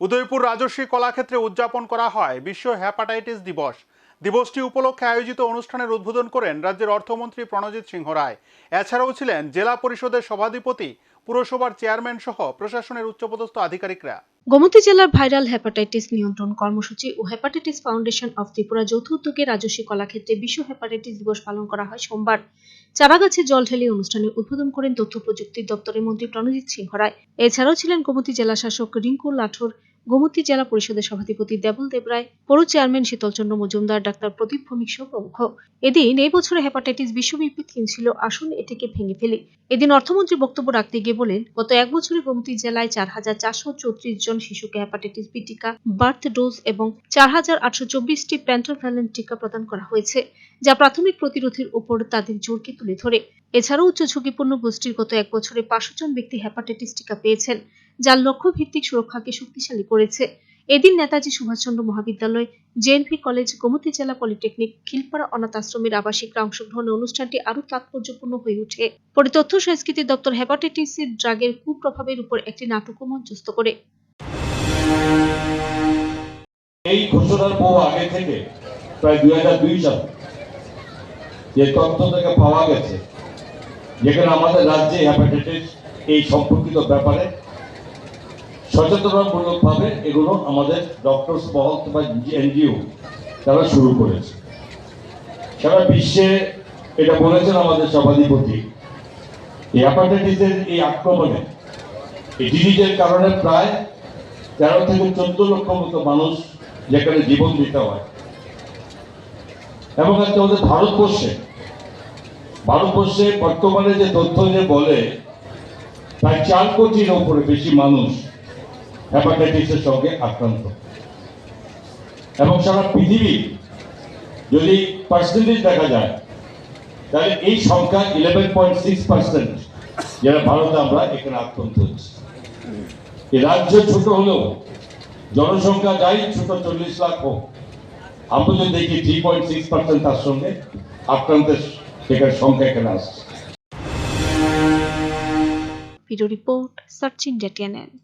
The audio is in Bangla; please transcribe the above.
উদয়পুর রাজস্বী কলাক্ষেত্রে উদযাপন করা হয়। বিশ্ব হ্যাপাটাইটিস দিবস। দিবসটি উপলক্ষে আয়োজিত অনুষ্ঠানের উদ্বোধন করেন রাজ্যের অর্থমন্ত্রী প্রণজিৎ সিংহ রায়। এছাড়াও ছিলেন জেলা পরিষদের সভাধিপতি, পুরসভার চেয়ারম্যান সহ প্রশাসনের উচ্চপদস্থ আধিকারিকরা। গোমতী জেলার ভাইরাল হেপাটাইটিস নিয়ন্ত্রণ কর্মসূচি ও হেপাটাইটিস ফাউন্ডেশন অফ ত্রিপুরা যৌথ উদ্যোগে রাজস্বী কলাক্ষেত্রে বিশ্ব হেপাটাইটিস দিবস পালন করা হয় সোমবার। চারাগাছে জল ঢেলে অনুষ্ঠানে উদ্বোধন করেন তথ্য প্রযুক্তি দপ্তরের মন্ত্রী প্রণজিৎ সিংহ রায়। এছাড়াও ছিলেন গোমতী জেলা শাসক রিঙ্কু লাঠোর গোমতী জেলা পরিষদের সভাধিপতি দেবল দেবরায় পৌর চেয়ারম্যান শীতলচন্দ্র মজুমদার, ডাক্তার প্রদীপ ভৌমিক সহ প্রমুখ। এদিন এই বছরে হেপাটাইটিস বিশ্বব্যাপী থিম ছিল আসুন এটিকে ভেঙে ফেলি। এদিন অর্থমন্ত্রী বক্তব্য রাখতে গিয়ে বলেন, গত এক বছরে গোমতী জেলায় চার হাজার চারশো চৌত্রিশ জন শিশুকে হেপাটাইটিস বি টিকা, বার্থ ডোজ এবং চার হাজার আটশো চব্বিশটি প্যান্টারভ্যালেন্ট টিকা প্রদান করা হয়েছে, যা প্রাথমিক প্রতিরোধের উপর তাদের জোরকে তুলে ধরে। এছাড়াও উচ্চ ঝুঁকিপূর্ণ গোষ্ঠীর গত এক বছরে পাঁচশো জন ব্যক্তি হেপাটাইটিস টিকা পেয়েছেন। যার লক্ষ্য ভিত্তিক সুরক্ষাকে শক্তিশালী করেছে। এদিন নেতাজি সুভাষচন্দ্র মহাবিদ্যালয় জেএনভি কলেজ, গোমতী জেলা পলিটেকনিক, খিলপাড়া অনাথ আশ্রমের আবাসিকরা অংশগ্রহণে অনুষ্ঠানটি আরও তাৎপর্যপূর্ণ হয়ে ওঠে। পরে তথ্য সংস্কৃতি দপ্তর হেপাটাইটিসের ড্রাগের কুপ্রভাবের উপর একটি নাটকও মঞ্চস্থ করে। এই ঘোষণার বহু আগে থেকে প্রায় দুই হাজার দুই সাল যে তথ্য থেকে পাওয়া গেছে, যেখানে আমাদের রাজ্যে হ্যাপাটাইটিস এই সম্পর্কিত ব্যাপারে সচেতনতামূলকভাবে এগুলো আমাদের ডক্টরস মহল বা এনজিও তারা শুরু করেছে। সারা বিশ্বে এটা বলেছেন আমাদের সভাধিপতি। এই হ্যাপাটাইটিসের এই আক্রমণে, এই ডিজিজের কারণে প্রায় তেরো থেকে চোদ্দ লক্ষ মতো মানুষ যেখানে জীবন দিতে হয়। এবং আজকে আমাদের ভারতবর্ষে ভারতবর্ষে বর্তমানে যে তথ্য যে বলে, প্রায় চার কোটির ওপরে বেশি মানুষ হ্যাপাটাইটিসের সঙ্গে আক্রান্ত। এবং সারা পৃথিবী যদি পার্সেন্টেজ দেখা যায়, তাহলে এই সংখ্যা ইলেভেন পয়েন্ট সিক্স পার্সেন্ট যারা ভারতে আমরা এখানে আক্রান্ত হচ্ছে এই রাজ্য ছোট হলেও, জনসংখ্যা যাই ছোট চল্লিশ লাখ হোক, আমরা যদি দেখি থ্রি পয়েন্ট সিক্স পার্সেন্ট তার সঙ্গে আক্রান্তের সেখানে সংখ্যা এখানে আসছে। Video report